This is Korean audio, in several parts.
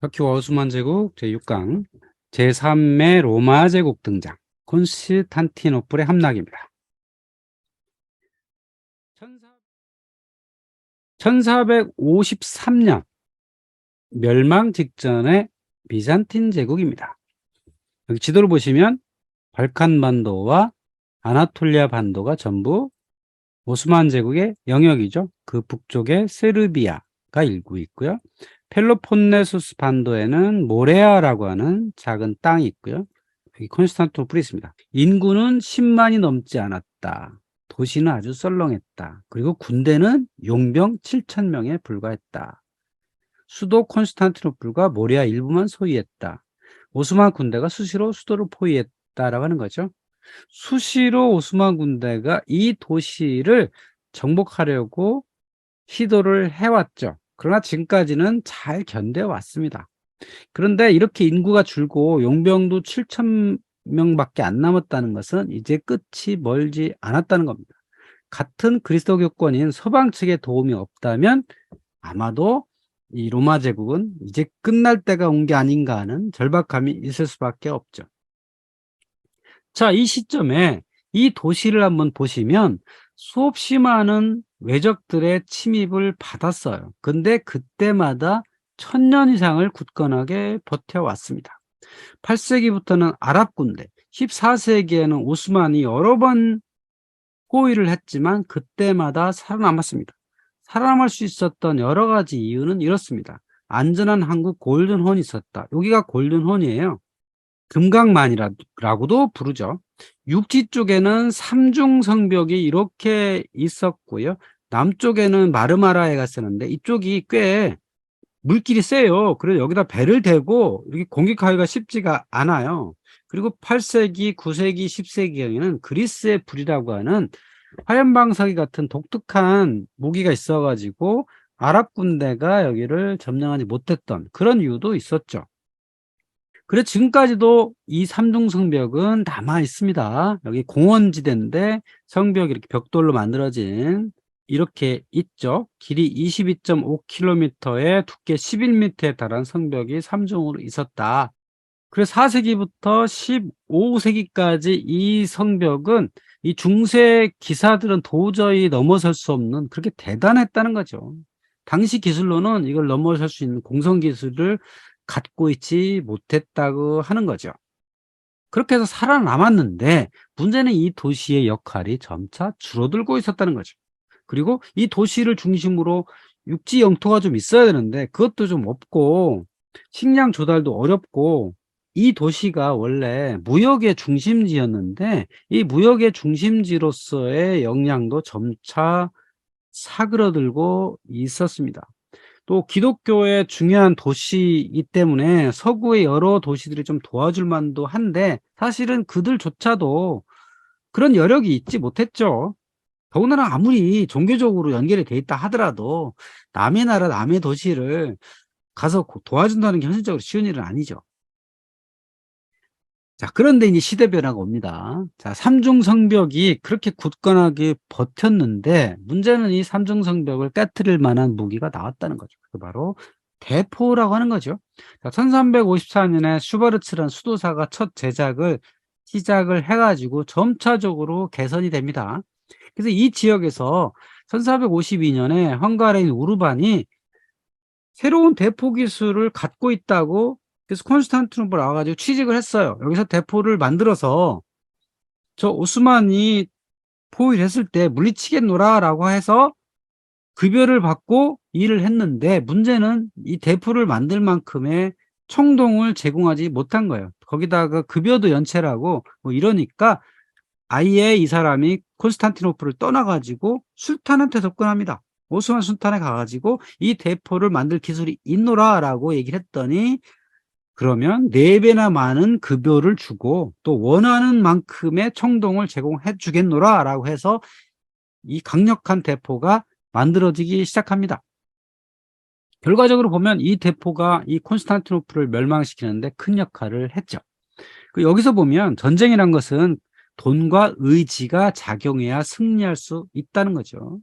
터키와 오스만 제국 제6강 제3의 로마 제국 등장 콘스탄티노플의 함락입니다. 1453년 멸망 직전의 비잔틴 제국입니다. 여기 지도를 보시면 발칸 반도와 아나톨리아 반도가 전부 오스만 제국의 영역이죠. 그 북쪽에 세르비아가 일구 있고요. 펠로폰네소스 반도에는 모레아라고 하는 작은 땅이 있고요. 여기 콘스탄티노플이 있습니다. 인구는 10만이 넘지 않았다. 도시는 아주 썰렁했다. 그리고 군대는 용병 7천 명에 불과했다. 수도 콘스탄티노플과 모레아 일부만 소유했다. 오스만 군대가 수시로 수도를 포위했다라고 하는 거죠. 수시로 오스만 군대가 이 도시를 정복하려고 시도를 해왔죠. 그러나 지금까지는 잘 견뎌왔습니다. 그런데 이렇게 인구가 줄고 용병도 7천 명밖에 안 남았다는 것은 이제 끝이 멀지 않았다는 겁니다. 같은 그리스도교권인 서방 측의 도움이 없다면 아마도 이 로마 제국은 이제 끝날 때가 온 게 아닌가 하는 절박감이 있을 수밖에 없죠. 자, 이 시점에 이 도시를 한번 보시면 수없이 많은 외적들의 침입을 받았어요. 근데 그때마다 천년 이상을 굳건하게 버텨왔습니다. 8세기부터는 아랍 군대, 14세기에는 오스만이 여러 번 호위를 했지만 그때마다 살아남았습니다. 살아남을 수 있었던 여러 가지 이유는 이렇습니다. 안전한 한국 골든혼이 있었다. 여기가 골든혼이에요. 금강만이라고도 부르죠. 육지 쪽에는 삼중 성벽이 이렇게 있었고요. 남쪽에는 마르마라에 갔었는데 이쪽이 꽤 물길이 세요. 그래서 여기다 배를 대고 이렇게 공격하기가 쉽지가 않아요. 그리고 8세기, 9세기, 10세기에는 그리스의 불이라고 하는 화염방사기 같은 독특한 무기가 있어가지고 아랍 군대가 여기를 점령하지 못했던 그런 이유도 있었죠. 그래 지금까지도 이 삼중 성벽은 남아 있습니다. 여기 공원지대인데 성벽이 이렇게 벽돌로 만들어진 이렇게 있죠. 길이 22.5km에 두께 11m에 달한 성벽이 삼중으로 있었다. 그래서 4세기부터 15세기까지 이 성벽은 이 중세 기사들은 도저히 넘어설 수 없는 그렇게 대단했다는 거죠. 당시 기술로는 이걸 넘어설 수 있는 공성 기술을 갖고 있지 못했다고 하는 거죠. 그렇게 해서 살아남았는데 문제는 이 도시의 역할이 점차 줄어들고 있었다는 거죠. 그리고 이 도시를 중심으로 육지 영토가 좀 있어야 되는데 그것도 좀 없고 식량 조달도 어렵고 이 도시가 원래 무역의 중심지였는데 이 무역의 중심지로서의 역량도 점차 사그러들고 있었습니다. 또 기독교의 중요한 도시이기 때문에 서구의 여러 도시들이 좀 도와줄 만도 한데 사실은 그들조차도 그런 여력이 있지 못했죠. 더군다나 아무리 종교적으로 연결이 돼 있다 하더라도 남의 나라 남의 도시를 가서 도와준다는 게 현실적으로 쉬운 일은 아니죠. 자, 그런데 이제 시대 변화가 옵니다. 자, 삼중 성벽이 그렇게 굳건하게 버텼는데 문제는 이 삼중 성벽을 깨뜨릴 만한 무기가 나왔다는 거죠. 그 바로 대포라고 하는 거죠. 자, 1354년에 슈바르츠라는 수도사가 첫 제작을 시작을 해가지고 점차적으로 개선이 됩니다. 그래서 이 지역에서 1452년에 헝가리인 우르반이 새로운 대포 기술을 갖고 있다고 그래서 콘스탄티노플 와가지고 취직을 했어요. 여기서 대포를 만들어서 저 오스만이 포위를 했을 때 물리치겠노라라고 해서 급여를 받고 일을 했는데 문제는 이 대포를 만들 만큼의 총동을 제공하지 못한 거예요. 거기다가 급여도 연체라고 뭐 이러니까 아예 이 사람이 콘스탄티노플을 떠나가지고 술탄한테 접근합니다. 오스만 술탄에 가가지고 이 대포를 만들 기술이 있노라라고 얘기를 했더니 그러면 4배나 많은 급여를 주고 또 원하는 만큼의 청동을 제공해 주겠노라 라고 해서 이 강력한 대포가 만들어지기 시작합니다. 결과적으로 보면 이 대포가 이 콘스탄티노플을 멸망시키는데 큰 역할을 했죠. 그 여기서 보면 전쟁이란 것은 돈과 의지가 작용해야 승리할 수 있다는 거죠.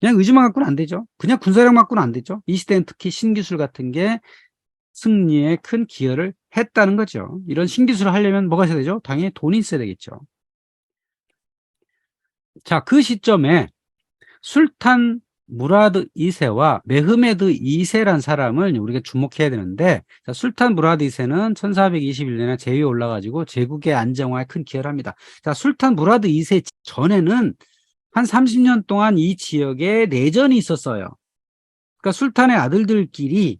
그냥 의지만 갖고는 안 되죠. 그냥 군사력 갖고는 안 되죠. 이 시대는 특히 신기술 같은 게 승리에 큰 기여를 했다는 거죠. 이런 신기술을 하려면 뭐가 있어야 되죠? 당연히 돈이 있어야 되겠죠. 자, 그 시점에 술탄 무라드 2세와 메흐메드 2세란 사람을 우리가 주목해야 되는데 자, 술탄 무라드 2세는 1421년에 제위에 올라가지고 제국의 안정화에 큰 기여를 합니다. 자, 술탄 무라드 2세 전에는 한 30년 동안 이 지역에 내전이 있었어요. 그러니까 술탄의 아들들끼리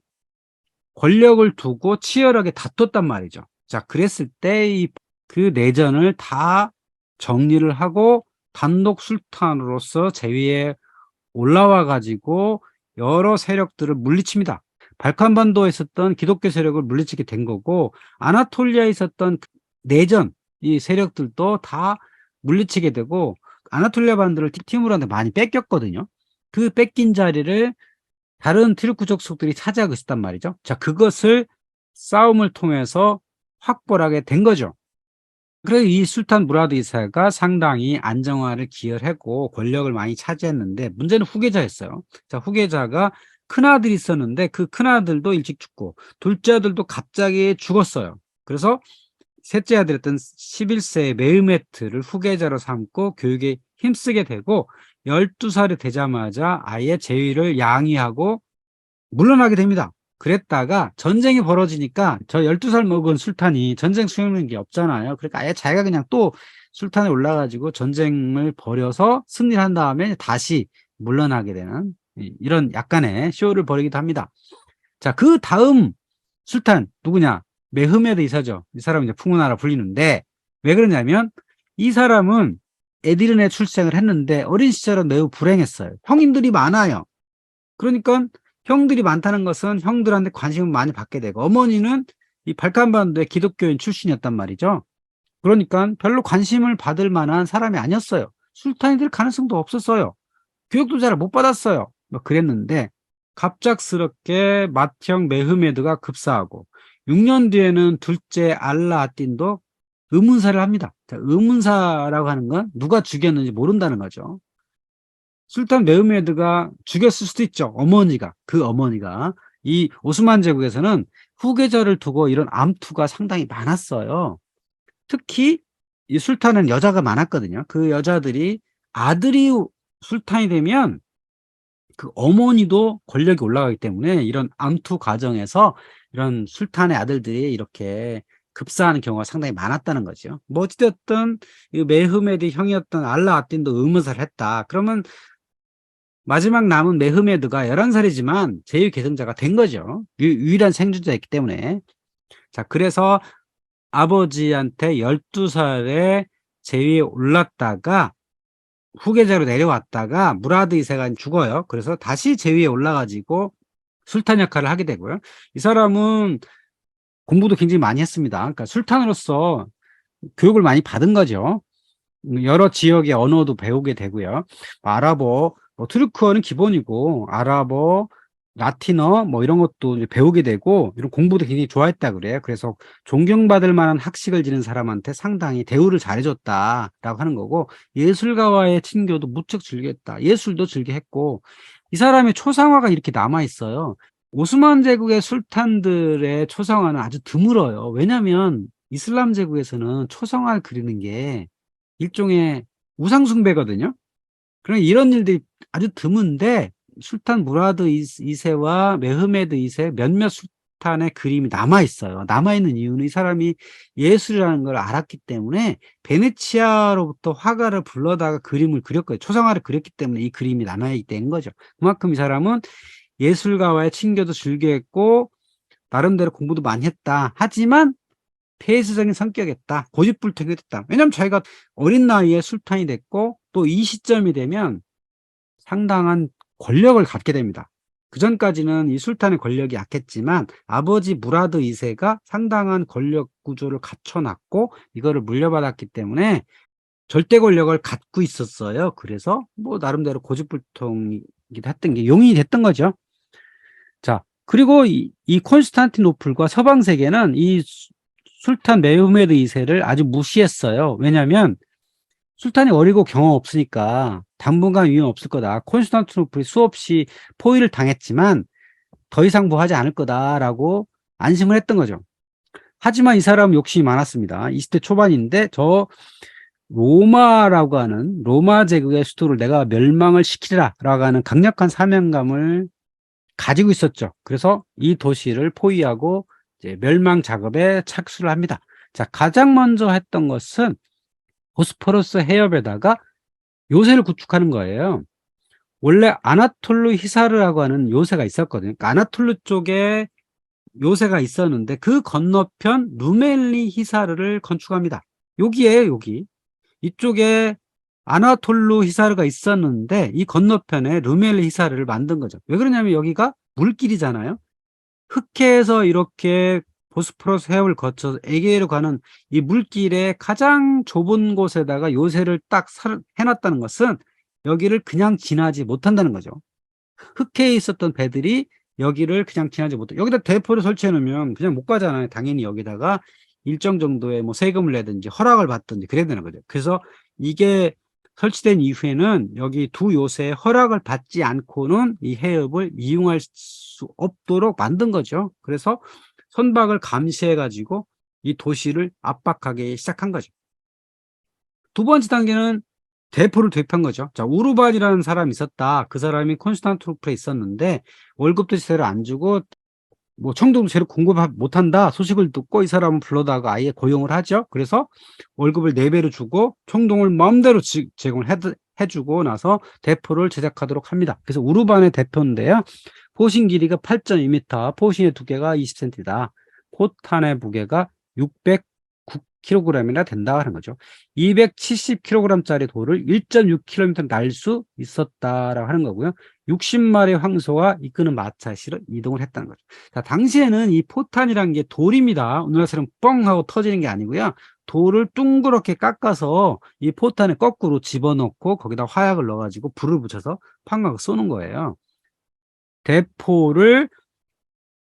권력을 두고 치열하게 다퉜단 말이죠. 자, 그랬을 때이그 내전을 다 정리를 하고 단독 술탄으로서 제위에 올라와 가지고 여러 세력들을 물리칩니다. 발칸반도에 있었던 기독교 세력을 물리치게 된 거고 아나톨리아에 있었던 그 내전 이 세력들도 다 물리치게 되고 아나톨리아 반도를 티- 티무르한테 많이 뺏겼거든요. 그 뺏긴 자리를 다른 트르크 족속들이 차지하고 있었단 말이죠. 자, 그것을 싸움을 통해서 확보를 하게 된 거죠. 그래서 이 술탄 무라드 이사가 상당히 안정화를 기여를 했고 권력을 많이 차지했는데 문제는 후계자였어요. 자, 후계자가 큰아들이 있었는데 그 큰아들도 일찍 죽고 둘째 아들도 갑자기 죽었어요. 그래서 셋째 아들이었던 11세의 메흐메트를 후계자로 삼고 교육에 힘쓰게 되고 12살이 되자마자 아예 제위를 양위하고 물러나게 됩니다. 그랬다가 전쟁이 벌어지니까 저 12살 먹은 술탄이 전쟁 수행하는 게 없잖아요. 그러니까 아예 자기가 그냥 또 술탄에 올라가지고 전쟁을 벌여서 승리를 한 다음에 다시 물러나게 되는 이- 이런 약간의 쇼를 벌이기도 합니다. 자, 그 다음 술탄 누구냐? 메흐메드 이사죠. 이 사람은 이제 풍운하라 불리는데 왜 그러냐면 이 사람은 에디른에 출생을 했는데 어린 시절은 매우 불행했어요. 형님들이 많아요. 그러니까 형들이 많다는 것은 형들한테 관심을 많이 받게 되고 어머니는 이 발칸반도의 기독교인 출신이었단 말이죠. 그러니까 별로 관심을 받을 만한 사람이 아니었어요. 술탄이 될 가능성도 없었어요. 교육도 잘 못 받았어요. 뭐 그랬는데 갑작스럽게 맏형 메흐메드가 급사하고 6년 뒤에는 둘째 알라아틴도 의문사를 합니다. 자, 의문사라고 하는 건 누가 죽였는지 모른다는 거죠. 술탄 메흐메드가 죽였을 수도 있죠. 어머니가 그 어머니가 이 오스만 제국에서는 후계자를 두고 이런 암투가 상당히 많았어요. 특히 이 술탄은 여자가 많았거든요. 그 여자들이 아들이 술탄이 되면 그 어머니도 권력이 올라가기 때문에 이런 암투 과정에서 이런 술탄의 아들들이 이렇게 급사하는 경우가 상당히 많았다는 거죠. 뭐 어찌됐든 이 메흐메드 형이었던 알라 아틴도 의문사를 했다. 그러면 마지막 남은 메흐메드가 11살이지만 제일 계승자가 된 거죠. 유, 유일한 생존자였기 때문에. 자, 그래서 아버지한테 12살에 제위에 올랐다가 후계자로 내려왔다가 무라드 이세가 죽어요. 그래서 다시 제위에 올라가지고 술탄 역할을 하게 되고요. 이 사람은 공부도 굉장히 많이 했습니다. 그러니까 술탄으로서 교육을 많이 받은 거죠. 여러 지역의 언어도 배우게 되고요. 아랍어, 뭐 트루크어는 기본이고 아랍어, 라틴어 뭐 이런 것도 배우게 되고 이런 공부도 굉장히 좋아했다 그래요. 그래서 존경받을 만한 학식을 지닌 사람한테 상당히 대우를 잘해줬다라고 하는 거고 예술가와의 친교도 무척 즐겼다. 예술도 즐겨했고 이 사람의 초상화가 이렇게 남아 있어요. 오스만 제국의 술탄들의 초상화는 아주 드물어요. 왜냐하면 이슬람 제국에서는 초상화를 그리는 게 일종의 우상숭배거든요. 그러니까 이런 일들이 아주 드문데 술탄 무라드 2세와 메흐메드 2세 몇몇 술탄의 그림이 남아 있어요. 남아 있는 이유는 이 사람이 예술이라는 걸 알았기 때문에 베네치아로부터 화가를 불러다가 그림을 그렸거든요. 초상화를 그렸기 때문에 이 그림이 남아 있다는 거죠. 그만큼 이 사람은 예술가와의 친교도 즐겨했고 나름대로 공부도 많이 했다. 하지만 폐쇄적인 성격이었다. 고집불통이었다. 왜냐하면 자기가 어린 나이에 술탄이 됐고 또 이 시점이 되면 상당한 권력을 갖게 됩니다. 그 전까지는 이 술탄의 권력이 약했지만 아버지 무라드 2세가 상당한 권력 구조를 갖춰놨고 이거를 물려받았기 때문에 절대 권력을 갖고 있었어요. 그래서 뭐 나름대로 고집불통이기도 했던 게 용인이 됐던 거죠. 자, 그리고 이, 이 콘스탄티노플과 서방 세계는 이 수- 술탄 메흐메드 2세를 아주 무시했어요. 왜냐하면 술탄이 어리고 경험 없으니까 당분간 위험 없을 거다. 콘스탄티노플이 수없이 포위를 당했지만 더 이상 뭐 하지 않을 거다라고 안심을 했던 거죠. 하지만 이 사람은 욕심이 많았습니다. 20대 초반인데 저 로마라고 하는 로마 제국의 수도를 내가 멸망을 시키리라라고 하는 강력한 사명감을 가지고 있었죠. 그래서 이 도시를 포위하고 멸망 작업에 착수를 합니다. 자, 가장 먼저 했던 것은 보스포러스 해협에다가 요새를 구축하는 거예요. 원래 아나톨루 히사르라고 하는 요새가 있었거든요. 그러니까 아나톨루 쪽에 요새가 있었는데 그 건너편 루멜리 히사르를 건축합니다. 여기에 여기 이쪽에 아나톨루 히사르가 있었는데 이 건너편에 루멜리 히사르를 만든 거죠. 왜 그러냐면 여기가 물길이잖아요. 흑해에서 이렇게 보스포러스 해협을 거쳐서 에게로 가는 이 물길의 가장 좁은 곳에다가 요새를 딱 살- 해놨다는 것은 여기를 그냥 지나지 못한다는 거죠. 흑해에 있었던 배들이 여기를 그냥 지나지 못해. 여기다 대포를 설치해 놓으면 그냥 못 가잖아요. 당연히 여기다가 일정 정도의 뭐 세금을 내든지 허락을 받든지 그래야 되는 거죠. 그래서 이게 설치된 이후에는 여기 두 요새의 허락을 받지 않고는 이 해협을 이용할 수 없도록 만든 거죠. 그래서 선박을 감시해 가지고 이 도시를 압박하기 시작한 거죠. 두 번째 단계는 대포를 도입한 거죠. 자, 우르반이라는 사람이 있었다. 그 사람이 콘스탄티노플에 있었는데 월급도 제대로 안 주고 뭐 청동도 제대로 공급 못한다. 소식을 듣고 이 사람을 불러다가 아예 고용을 하죠. 그래서 월급을 4배로 주고 청동을 마음대로 지- 제공을 해, 해주고 나서 대포를 제작하도록 합니다. 그래서 우르반의 대표인데요. 포신 길이가 8.2m, 포신의 두께가 20cm다. 포탄의 무게가 609kg이나 된다 하는 거죠. 270kg짜리 돌을 1.6km 날 수 있었다라고 하는 거고요. 60마리 황소가 이끄는 실어 이동을 했다는 거죠. 자, 당시에는 이 포탄이라는 게 돌입니다. 오늘날처럼 뻥 하고 터지는 게 아니고요. 돌을 둥그렇게 깎아서 이 포탄에 거꾸로 집어넣고 거기다 화약을 넣어가지고 불을 붙여서 판각을 쏘는 거예요. 대포를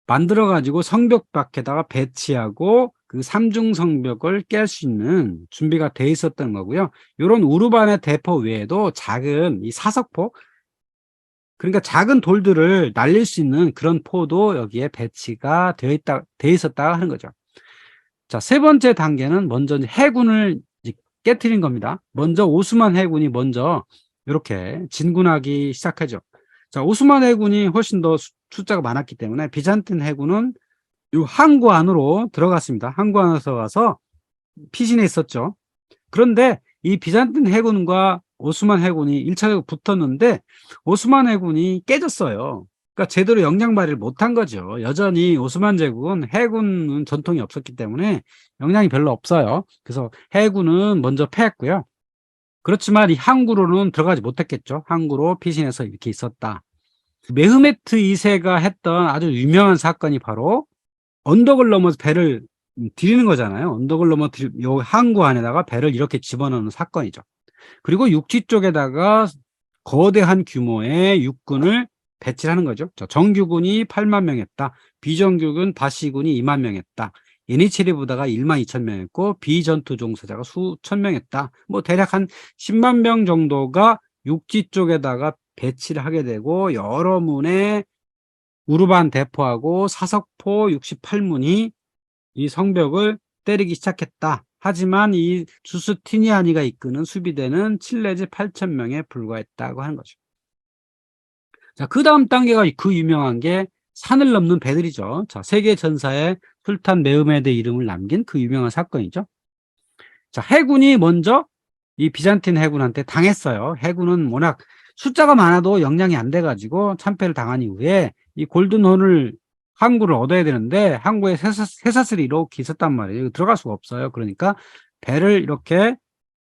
만들어 가지고 성벽 밖에다가 배치하고 그 삼중 성벽을 깰 수 있는 준비가 돼 있었던 거고요. 이런 우르반의 대포 외에도 작은 이 사석포 그러니까 작은 돌들을 날릴 수 있는 그런 포도 여기에 배치가 되어 있다 돼 있었다 하는 거죠. 자, 세 번째 단계는 먼저 해군을 깨트린 겁니다. 먼저 오스만 해군이 먼저 이렇게 진군하기 시작하죠. 자, 오스만 해군이 훨씬 더 수- 숫자가 많았기 때문에 비잔틴 해군은 이 항구 안으로 들어갔습니다. 항구 안으로 들어가서 피신해 있었죠. 그런데 이 비잔틴 해군과 오스만 해군이 1차적으로 붙었는데 오스만 해군이 깨졌어요. 그러니까 제대로 역량 발휘를 못한 거죠. 여전히 오스만 제국은 해군은 전통이 없었기 때문에 역량이 별로 없어요. 그래서 해군은 먼저 패했고요. 그렇지만 이 항구로는 들어가지 못했겠죠. 항구로 피신해서 이렇게 있었다. 메흐메트 2세가 했던 아주 유명한 사건이 바로 언덕을 넘어서 배를 들이는 거잖아요. 언덕을 넘어 들, 요 항구 안에다가 배를 이렇게 집어넣는 사건이죠. 그리고 육지 쪽에다가 거대한 규모의 육군을 배치를 하는 거죠. 자, 정규군이 8만 명했다. 비정규군 바시군이 2만 명했다. 예니체리 부대가 1만 2천 명했고 비전투 종사자가 수천 명했다. 뭐 대략 한 10만 명 정도가 육지 쪽에다가 배치를 하게 되고 여러 문의 우르반 대포하고 사석포 68문이 이 성벽을 때리기 시작했다. 하지만 이 주스티니아니가 이끄는 수비대는 7내지 8천 명에 불과했다고 하는 거죠. 자, 그 다음 단계가 그 유명한 게 산을 넘는 배들이죠. 자, 세계 전사에 술탄 메흐메드 이름을 남긴 그 유명한 사건이죠. 자, 해군이 먼저 이 비잔틴 해군한테 당했어요. 해군은 워낙 숫자가 많아도 역량이 안 돼가지고 참패를 당한 이후에 이 골든혼을 항구를 얻어야 되는데 항구에 쇠사, 쇠사슬이 이렇게 있었단 말이에요. 들어갈 수가 없어요. 그러니까 배를 이렇게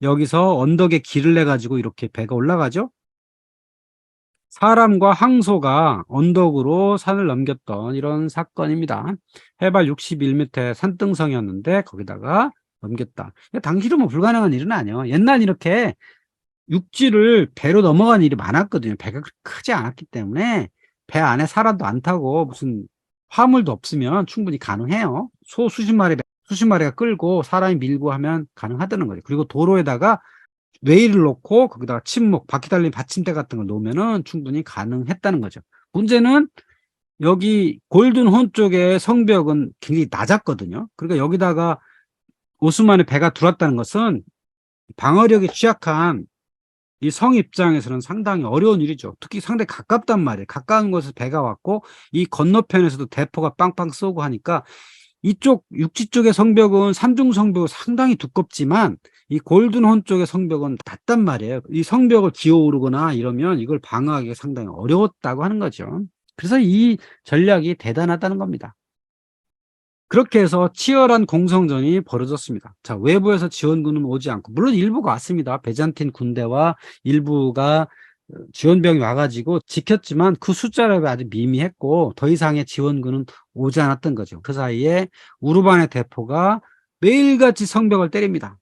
여기서 언덕에 길을 내 가지고 이렇게 배가 올라가죠. 사람과 항소가 언덕으로 산을 넘겼던 이런 사건입니다. 해발 61m의 산등성이었는데 거기다가 넘겼다. 당시로 뭐 불가능한 일은 아니에요. 옛날 이렇게 육지를 배로 넘어간 일이 많았거든요. 배가 크지 않았기 때문에 배 안에 사람도 안 타고 무슨 화물도 없으면 충분히 가능해요. 소 수십 마리, 수십 마리가 끌고 사람이 밀고 하면 가능하다는 거죠. 그리고 도로에다가 레일을 놓고 거기다가 침묵, 바퀴 달린 받침대 같은 걸 놓으면은 충분히 가능했다는 거죠. 문제는 여기 골든혼 쪽의 성벽은 굉장히 낮았거든요. 그러니까 여기다가 오스만의 배가 들어왔다는 것은 방어력이 취약한 이 성 입장에서는 상당히 어려운 일이죠. 특히 상당히 가깝단 말이에요. 가까운 곳에서 배가 왔고 이 건너편에서도 대포가 빵빵 쏘고 하니까 이쪽 육지 쪽의 성벽은 삼중 성벽은 상당히 두껍지만 이 골든혼 쪽의 성벽은 낮단 말이에요. 이 성벽을 기어오르거나 이러면 이걸 방어하기가 상당히 어려웠다고 하는 거죠. 그래서 이 전략이 대단하다는 겁니다. 그렇게 해서 치열한 공성전이 벌어졌습니다. 자, 외부에서 지원군은 오지 않고, 물론 일부가 왔습니다. 베잔틴 군대와 일부가 어, 지원병이 와가지고 지켰지만 그 숫자가 아주 미미했고 더 이상의 지원군은 오지 않았던 거죠. 그 사이에 우르반의 대포가 매일같이 성벽을 때립니다.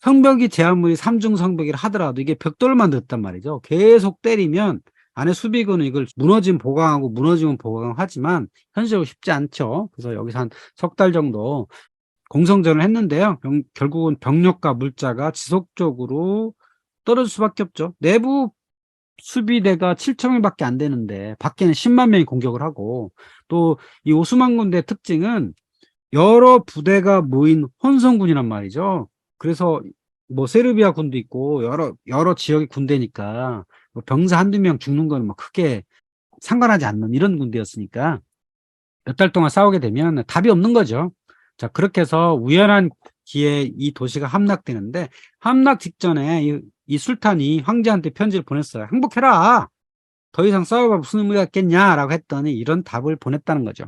성벽이 제한물이 삼중 성벽이라 하더라도 이게 벽돌만 넣었단 말이죠. 계속 때리면 안에 수비군은 이걸 무너지면 보강하고 무너지면 보강하지만 현실적으로 쉽지 않죠. 그래서 여기서 한 석 달 정도 공성전을 했는데요. 병- 결국은 병력과 물자가 지속적으로 떨어질 수밖에 없죠. 내부 수비대가 7천 명밖에 안 되는데 밖에는 10만 명이 공격을 하고 또 이 오스만 군대 특징은 여러 부대가 모인 혼성군이란 말이죠. 그래서 뭐 세르비아 군도 있고 여러 여러 지역의 군대니까 뭐 병사 한두 명 죽는 거는 뭐 크게 상관하지 않는 이런 군대였으니까 몇 달 동안 싸우게 되면 답이 없는 거죠. 자, 그렇게 해서 우연한 기회에 이 도시가 함락되는데 함락 직전에 이, 이 술탄이 황제한테 편지를 보냈어요. 항복해라. 더 이상 싸워봐 무슨 의미가 있겠냐라고 했더니 이런 답을 보냈다는 거죠.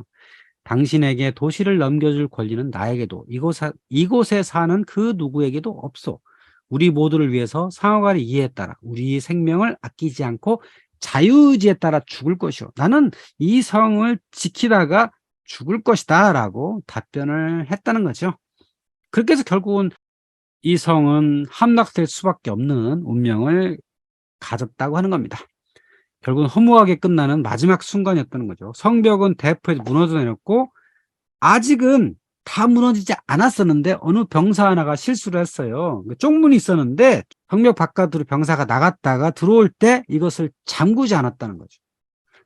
당신에게 도시를 넘겨줄 권리는 나에게도 이곳, 이곳에 사는 그 누구에게도 없소. 우리 모두를 위해서 상호간의 이해에 따라 우리 생명을 아끼지 않고 자유의지에 따라 죽을 것이오. 나는 이 성을 지키다가 죽을 것이다 라고 답변을 했다는 거죠. 그렇게 해서 결국은 이 성은 함락될 수밖에 없는 운명을 가졌다고 하는 겁니다. 결국은 허무하게 끝나는 마지막 순간이었다는 거죠. 성벽은 대포에서 무너져 내렸고 아직은 다 무너지지 않았었는데 어느 병사 하나가 실수를 했어요. 그 쪽문이 있었는데 성벽 바깥으로 병사가 나갔다가 들어올 때 이것을 잠그지 않았다는 거죠.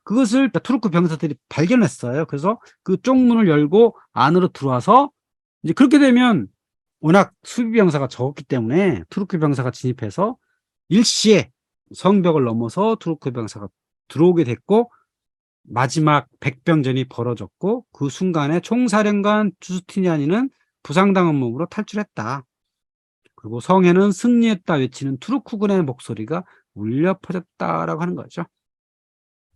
그것을 투르크 병사들이 발견했어요. 그래서 그 쪽문을 열고 안으로 들어와서 이제 그렇게 되면 워낙 수비 병사가 적었기 때문에 투르크 병사가 진입해서 일시에 성벽을 넘어서 투르크 병사가 들어오게 됐고 마지막 백병전이 벌어졌고 그 순간에 총사령관 주스티니아니는 부상당한 몸으로 탈출했다. 그리고 성에는 승리했다 외치는 투르크군의 목소리가 울려 퍼졌다라고 하는 거죠.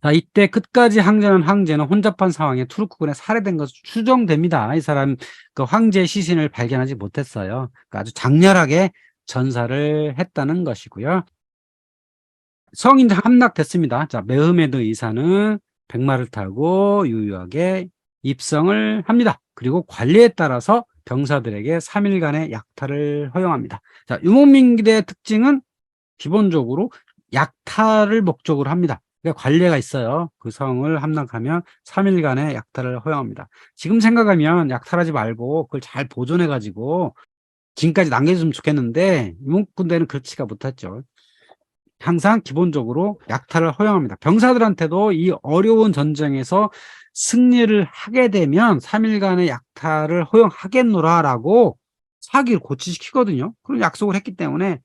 자, 이때 끝까지 항전한 황제는 혼잡한 상황에 투르크군에 살해된 것으로 추정됩니다. 이 사람 그 황제의 시신을 발견하지 못했어요. 그러니까 아주 장렬하게 전사를 했다는 것이고요. 이제 함락됐습니다. 자, 메흐메드 이사는 백마를 타고 유유하게 입성을 합니다. 그리고 관리에 따라서 병사들에게 3일간의 약탈을 허용합니다. 자, 유목민기대의 특징은 기본적으로 약탈을 목적으로 합니다. 그러니까 관례가 있어요. 그 성을 함락하면 3일간의 약탈을 허용합니다. 지금 생각하면 약탈하지 말고 그걸 잘 보존해가지고 지금까지 남겨줬으면 좋겠는데 유목군대는 그렇지가 못했죠. 항상 기본적으로 약탈을 허용합니다. 병사들한테도 이 어려운 전쟁에서 승리를 하게 되면 3일간의 약탈을 허용하겠노라라고 사기를 고치시키거든요. 그런 약속을 했기 때문에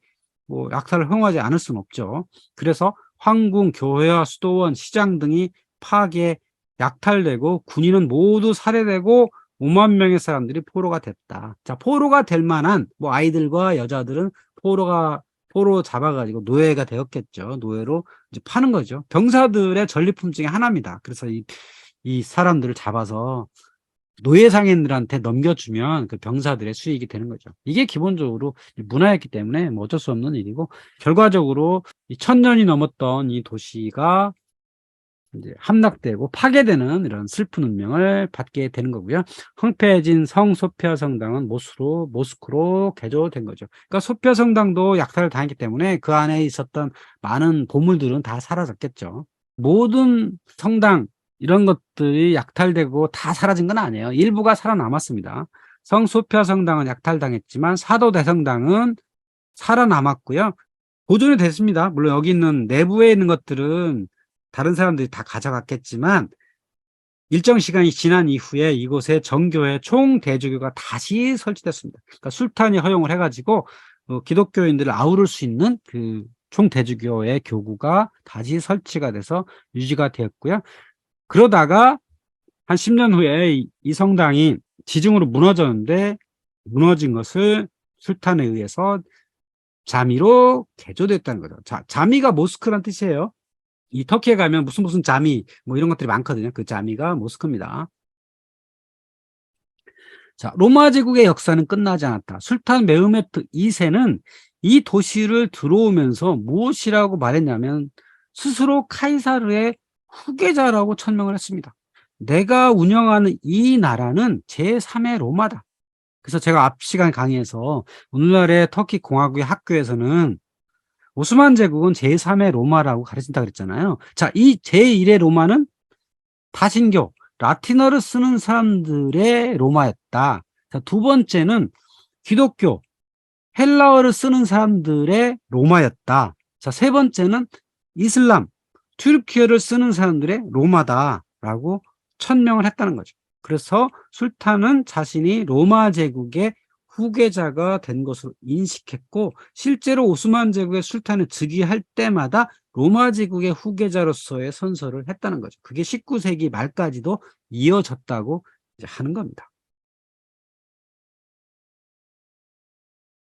뭐 약탈을 허용하지 않을 수는 없죠. 그래서 황궁, 교회와 수도원, 시장 등이 파괴, 약탈되고 군인은 모두 살해되고 5만 명의 사람들이 포로가 됐다. 자, 포로가 될 만한 뭐 아이들과 여자들은 포로가 포로 잡아가지고 노예가 되었겠죠. 노예로 이제 파는 거죠. 병사들의 전리품 중에 하나입니다. 그래서 이, 이 사람들을 잡아서 노예 상인들한테 넘겨주면 그 병사들의 수익이 되는 거죠. 이게 기본적으로 문화였기 때문에 뭐 어쩔 수 없는 일이고 결과적으로 이 천 년이 넘었던 이 도시가 이제 함락되고 파괴되는 이런 슬픈 운명을 받게 되는 거고요. 황폐해진 성 소피아 성당은 모스로 모스크로 개조된 거죠. 그러니까 소피아 성당도 약탈을 당했기 때문에 그 안에 있었던 많은 보물들은 다 사라졌겠죠. 모든 성당 이런 것들이 약탈되고 다 사라진 건 아니에요. 일부가 살아남았습니다. 성 소피아 성당은 약탈당했지만 사도 대성당은 살아남았고요. 보존이 됐습니다. 물론 여기 있는 내부에 있는 것들은 다른 사람들이 다 가져갔겠지만 일정 시간이 지난 이후에 이곳에 정교회 총 대주교가 다시 설치됐습니다. 그러니까 술탄이 허용을 해가지고 어, 기독교인들을 아우를 수 있는 그 총 대주교의 교구가 다시 설치가 돼서 유지가 되었고요. 그러다가 한 10년 후에 이, 이 성당이 지중으로 무너졌는데 무너진 것을 술탄에 의해서 자미로 개조됐다는 거죠. 자, 자미가 모스크란 뜻이에요. 이 터키에 가면 무슨 무슨 자미 뭐 이런 것들이 많거든요. 그 자미가 모스크입니다. 자, 로마 제국의 역사는 끝나지 않았다. 술탄 메흐메트 2세는 이 도시를 들어오면서 무엇이라고 말했냐면 스스로 카이사르의 후계자라고 천명을 했습니다. 내가 운영하는 이 나라는 제3의 로마다. 그래서 제가 앞 시간 강의에서 오늘날의 터키 공화국의 학교에서는 오스만 제국은 제3의 로마라고 가르친다 그랬잖아요. 자, 이 제1의 로마는 다신교, 라틴어를 쓰는 사람들의 로마였다. 자, 두 번째는 기독교, 헬라어를 쓰는 사람들의 로마였다. 자, 세 번째는 이슬람, 튀르키어를 쓰는 사람들의 로마다라고 천명을 했다는 거죠. 그래서 술탄은 자신이 로마 제국의 후계자가 된 것으로 인식했고 실제로 오스만 제국의 술탄을 즉위할 때마다 로마 제국의 후계자로서의 선서를 했다는 거죠. 그게 19세기 말까지도 이어졌다고 하는 겁니다.